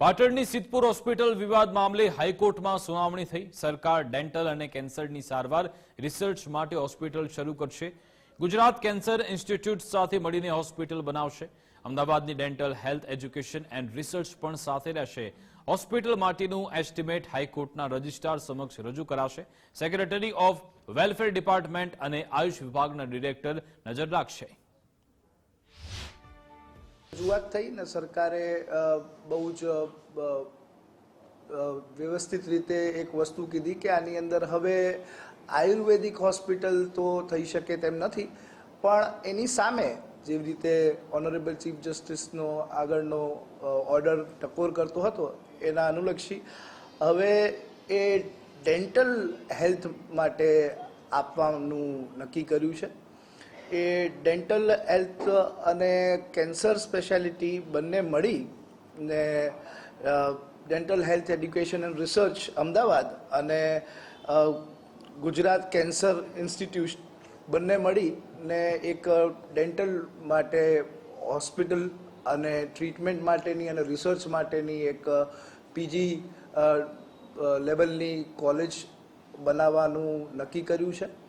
પાટણની સિદ્ધપુર હોસ્પિટલ વિવાદ મામલે હાઈકોર્ટમાં સુનાવણી થઈ. સરકાર ડેન્ટલ અને કેન્સરની સારવાર રિસર્ચ માટે હોસ્પિટલ શરૂ કરશે. ગુજરાત કેન્સર ઇન્સ્ટિટ્યૂટ સાથે મળીને હોસ્પિટલ બનાવશે. અમદાવાદની dental health education and research પણ સાથે રહેશે. હોસ્પિટલ માટેનું એસ્ટિમેટ હાઈકોર્ટના રજિસ્ટ્રાર સમક્ષ રજૂ કરાશે. સેક્રેટરી ઓફ વેલફેર ડિપાર્ટમેન્ટ અને આયુષ વિભાગના ડિરેક્ટર નજર રાખશે. રજૂઆત થઈ ને સરકારે બહુ જ વ્યવસ્થિત રીતે એક વસ્તુ કીધી કે આની અંદર હવે આયુર્વેદિક હોસ્પિટલ તો થઈ શકે તેમ નથી, પણ એની સામે જેવી રીતે ઓનરેબલ ચીફ જસ્ટિસનો આગળનો ઓર્ડર ટકોર કરતો હતો, એના અનુલક્ષી હવે એ ડેન્ટલ હેલ્થ માટે આપવાનું નક્કી કર્યું છે. એ ડેન્ટલ હેલ્થ અને કેન્સર સ્પેશિયાલિટી બંને મળી ને dental health education and research Ahmedabad અને ગુજરાત કેન્સર ઇન્સ્ટિટ્યૂટ બંને મળી ને એક ડેન્ટલ માટે હોસ્પિટલ અને ટ્રીટમેન્ટ માટેની અને રિસર્ચ માટેની એક પીજી લેવલની કોલેજ બનાવવાનું નક્કી કર્યું છે.